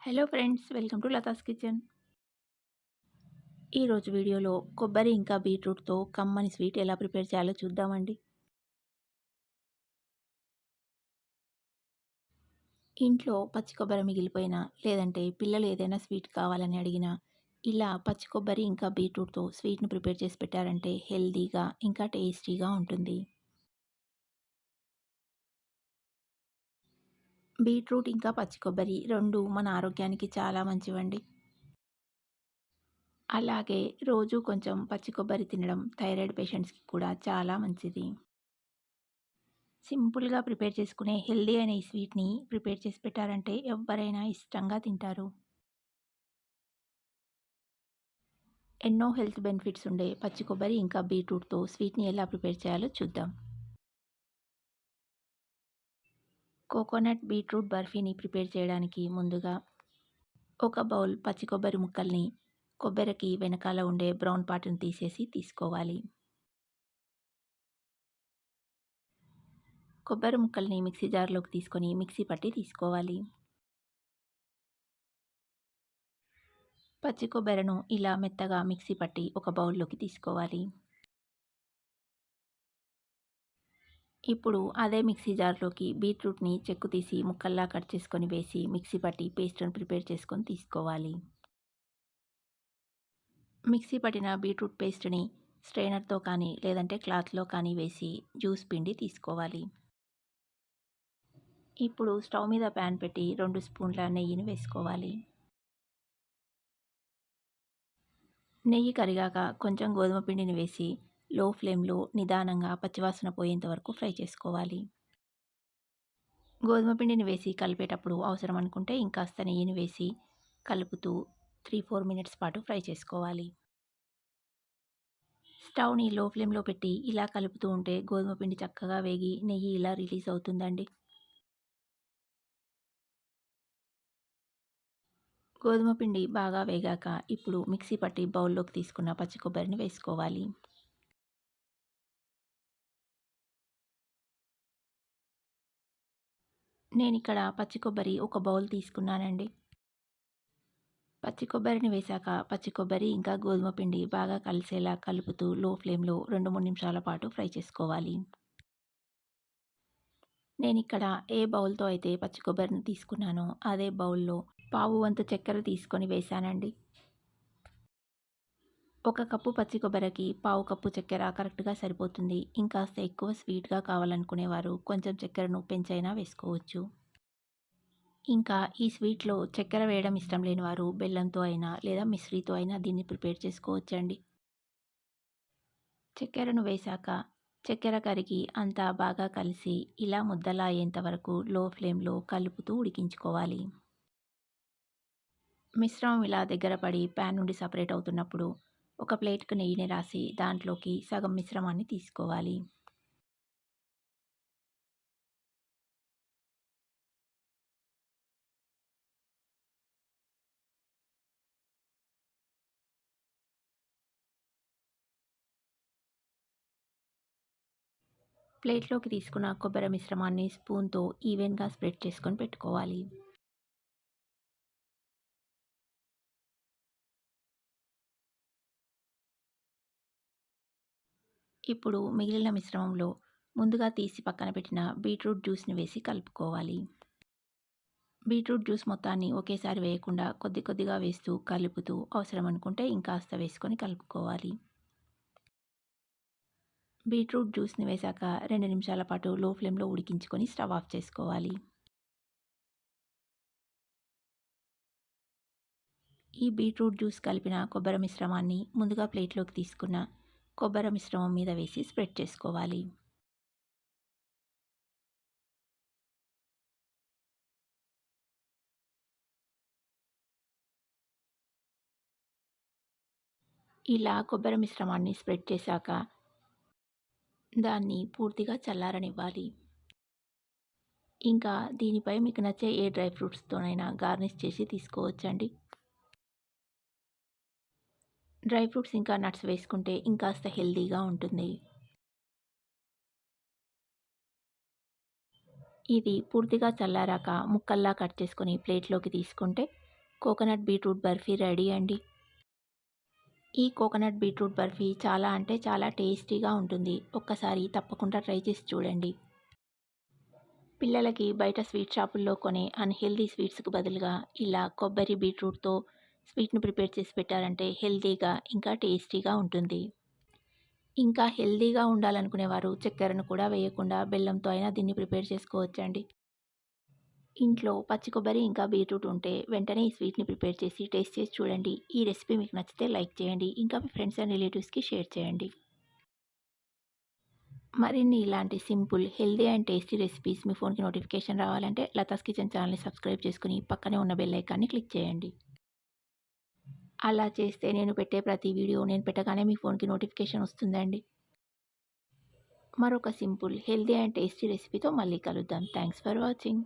Hello friends welcome to Latha's kitchen. ఈరోజు వీడియోలో కొబ్బరి ఇంకా బీట్రూట్తో కమ్మని స్వీట్ ఎలా ప్రిపేర్ చేయాలో చూద్దామండి. ఇంట్లో పచ్చి కొబ్బరి మిగిలిపోయినా లేదంటే పిల్లలు ఏదైనా స్వీట్ కావాలని అడిగినా ఇలా పచ్చి కొబ్బరి ఇంకా బీట్రూట్తో స్వీట్ను ప్రిపేర్ చేసి పెట్టారంటే హెల్తీగా ఇంకా టేస్టీగా ఉంటుంది. బీట్రూట్ ఇంకా పచ్చి కొబ్బరి రెండు మన ఆరోగ్యానికి చాలా మంచివండి. అలాగే రోజు కొంచెం పచ్చి కొబ్బరి తినడం థైరాయిడ్ పేషెంట్స్కి కూడా చాలా మంచిది. సింపుల్గా ప్రిపేర్ చేసుకునే హెల్దీ అయిన ఈ స్వీట్ని ప్రిపేర్ చేసి పెట్టారంటే ఎవరైనా ఇష్టంగా తింటారు. ఎన్నో హెల్త్ బెనిఫిట్స్ ఉండే పచ్చి కొబ్బరి ఇంకా బీట్రూట్తో స్వీట్ని ఎలా ప్రిపేర్ చేయాలో చూద్దాం. కోకోనట్ బీట్రూట్ బర్ఫీని ప్రిపేర్ చేయడానికి ముందుగా ఒక బౌల్ పచ్చి కొబ్బరి ముక్కల్ని కొబ్బరికి వెనకాల ఉండే బ్రౌన్ పార్ట్ని తీసేసి తీసుకోవాలి. కొబ్బరి ముక్కల్ని మిక్సీ జార్లోకి తీసుకొని మిక్సీ పట్టి తీసుకోవాలి. పచ్చి కొబ్బరిను ఇలా మెత్తగా మిక్సీ పట్టి ఒక బౌల్లోకి తీసుకోవాలి. ఇప్పుడు అదే మిక్సీ జార్లోకి బీట్రూట్ని చెక్కు తీసి ముక్కల్లా కట్ చేసుకొని వేసి మిక్సీ పట్టి పేస్ట్ని ప్రిపేర్ చేసుకొని తీసుకోవాలి. మిక్సీ పట్టిన బీట్రూట్ పేస్ట్ని స్ట్రైనర్తో కానీ లేదంటే క్లాత్లో కానీ వేసి జ్యూస్ పిండి తీసుకోవాలి. ఇప్పుడు స్టవ్ మీద ప్యాన్ పెట్టి రెండు స్పూన్ల నెయ్యిని వేసుకోవాలి. నెయ్యి కరిగాక కొంచెం గోధుమ పిండిని వేసి లో ఫ్లేమ్లో నిదానంగా పచ్చివాసన పోయేంత వరకు ఫ్రై చేసుకోవాలి. గోధుమ పిండిని వేసి కలిపేటప్పుడు అవసరం అనుకుంటే ఇంకాస్త నెయ్యిని వేసి కలుపుతూ త్రీ ఫోర్ మినిట్స్ పాటు ఫ్రై చేసుకోవాలి. స్టవ్ని లో ఫ్లేమ్లో పెట్టి ఇలా కలుపుతూ ఉంటే గోధుమ పిండి చక్కగా వేగి నెయ్యి ఇలా రిలీజ్ అవుతుందండి. గోధుమ పిండి బాగా వేగాక ఇప్పుడు మిక్సీ పట్టి బౌల్లోకి తీసుకున్న పచ్చి కొబ్బరిని వేసుకోవాలి. నేను ఇక్కడ పచ్చి కొబ్బరి ఒక బౌల్ తీసుకున్నానండి. పచ్చి కొబ్బరిని వేశాక పచ్చి కొబ్బరి ఇంకా గోధుమ పిండి బాగా కలిసేలా కలుపుతూ లో ఫ్లేమ్లో రెండు మూడు నిమిషాల పాటు ఫ్రై చేసుకోవాలి. నేను ఇక్కడ ఏ బౌల్తో అయితే పచ్చి కొబ్బరిని తీసుకున్నానో అదే బౌల్లో పావు వంతు చక్కెర తీసుకొని వేశానండి. ఒక కప్పు పచ్చి కొబ్బరికి పావు కప్పు చక్కెర కరెక్ట్గా సరిపోతుంది. ఇంకాస్త ఎక్కువ స్వీట్గా కావాలనుకునేవారు కొంచెం చక్కెరను పెంచైనా వేసుకోవచ్చు. ఇంకా ఈ స్వీట్లో చక్కెర వేయడం ఇష్టం లేని వారు బెల్లంతో అయినా లేదా మిశ్రీతో అయినా దీన్ని ప్రిపేర్ చేసుకోవచ్చండి. చక్కెరను వేశాక చక్కెర కరిగి అంతా బాగా కలిసి ఇలా ముద్దలా అయ్యేంత వరకు లో ఫ్లేమ్లో కలుపుతూ ఉడికించుకోవాలి. మిశ్రమం ఇలా దగ్గర పడి ప్యాన్ నుండి సపరేట్ అవుతున్నప్పుడు ఒక ప్లేట్కు నెయ్యిని రాసి దాంట్లోకి సగం మిశ్రమాన్ని తీసుకోవాలి. ప్లేట్లోకి తీసుకున్న కొబ్బరి మిశ్రమాన్ని స్పూన్తో ఈవెన్గా స్ప్రెడ్ చేసుకొని పెట్టుకోవాలి. ఇప్పుడు మిగిలిన మిశ్రమంలో ముందుగా తీసి పక్కన పెట్టిన బీట్రూట్ జ్యూస్ని వేసి కలుపుకోవాలి. బీట్రూట్ జ్యూస్ మొత్తాన్ని ఒకేసారి వేయకుండా కొద్ది కొద్దిగా వేస్తూ కలుపుతూ అవసరం అనుకుంటే ఇంకాస్త వేసుకొని కలుపుకోవాలి. బీట్రూట్ జ్యూస్ని వేశాక రెండు నిమిషాల పాటు లో ఫ్లేమ్లో ఉడికించుకొని స్టవ్ ఆఫ్ చేసుకోవాలి. ఈ బీట్రూట్ జ్యూస్ కలిపిన కొబ్బరి మిశ్రమాన్ని ముందుగా ప్లేట్లోకి తీసుకున్న కొబ్బరి మిశ్రమం మీద వేసి స్ప్రెడ్ చేసుకోవాలి. ఇలా కొబ్బరి మిశ్రమాన్ని స్ప్రెడ్ చేశాక దాన్ని పూర్తిగా చల్లారనివ్వాలి. ఇంకా దీనిపై మీకు నచ్చే ఏ డ్రై ఫ్రూట్స్తోనైనా గార్నిష్ చేసి తీసుకోవచ్చండి. డ్రై ఫ్రూట్స్ ఇంకా నట్స్ వేసుకుంటే ఇంకాస్త హెల్దీగా ఉంటుంది. ఇది పూర్తిగా చల్లారాక ముక్కల్లా కట్ చేసుకొని ప్లేట్లోకి తీసుకుంటే కోకోనట్ బీట్రూట్ బర్ఫీ రెడీ అండి. ఈ కోకోనట్ బీట్రూట్ బర్ఫీ చాలా అంటే చాలా టేస్టీగా ఉంటుంది. ఒక్కసారి తప్పకుండా ట్రై చేసి చూడండి. పిల్లలకి బయట స్వీట్ షాపుల్లో కొనే అన్హెల్దీ స్వీట్స్కి బదులుగా ఇలా కొబ్బరి బీట్రూట్తో స్వీట్ని ప్రిపేర్ చేసి పెట్టారంటే హెల్తీగా ఇంకా టేస్టీగా ఉంటుంది. ఇంకా హెల్తీగా ఉండాలనుకునేవారు చక్కెరను కూడా వేయకుండా బెల్లంతో అయినా దీన్ని ప్రిపేర్ చేసుకోవచ్చండి. ఇంట్లో పచ్చి కొబ్బరి ఇంకా బీట్రూట్ ఉంటే వెంటనే ఈ స్వీట్ని ప్రిపేర్ చేసి టేస్ట్ చేసి చూడండి. ఈ రెసిపీ మీకు నచ్చితే లైక్ చేయండి ఇంకా మీ ఫ్రెండ్స్ అండ్ రిలేటివ్స్కి షేర్ చేయండి. మరిన్ని ఇలాంటి simple healthy and tasty recipes మీ ఫోన్కి నోటిఫికేషన్ రావాలంటే లతాస్ కిచెన్ ఛానల్ని సబ్స్క్రైబ్ చేసుకుని పక్కనే ఉన్న బెల్ ఐకాన్ని క్లిక్ చేయండి. అలా చేస్తే నేను పెట్టే ప్రతి వీడియో నేను పెట్టగానే మీ ఫోన్కి నోటిఫికేషన్ వస్తుందండి. మరొక సింపుల్ హెల్దీ అండ్ టేస్టీ రెసిపీతో మళ్ళీ కలుద్దాం. Thanks for watching.